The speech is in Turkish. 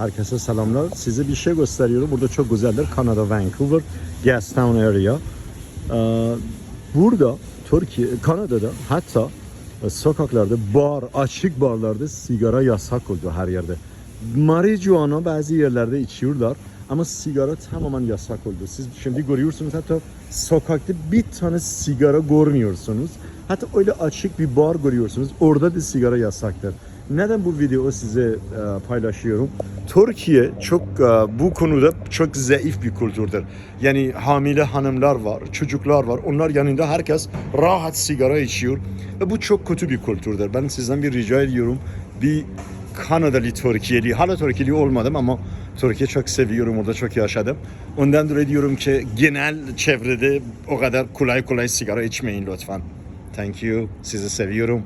Herkese selamlar. Size bir şey gösteriyorum. Burada çok güzeldir. Kanada, Vancouver, Gastown area. Ee, burada Türkiye, Kanada'da hatta e, sokaklarda bar, açık barlarda sigara yasak oldu her yerde. Marijuana bazı yerlerde içiyorlar ama sigara tamamen yasak oldu. Siz şimdi görüyorsunuz hatta sokakta bir tane sigara görmüyorsunuz. Hatta öyle açık bir bar görüyorsunuz. Orada da sigara yasaktır. Neden bu videoyu size e, paylaşıyorum? Türkiye çok e, bu konuda çok zayıf bir kültürdür. Yani hamile hanımlar var, çocuklar var. Onlar yanında herkes rahat sigara içiyor. Ve bu çok kötü bir kültürdür. Ben sizden bir rica ediyorum. Bir Kanadalı Türkiye'li, hala Türkiye'li olmadım ama Türkiye çok seviyorum, orada çok yaşadım. Ondan dolayı diyorum ki genel çevrede o kadar kolay kolay sigara içmeyin lütfen. Thank you, sizi seviyorum.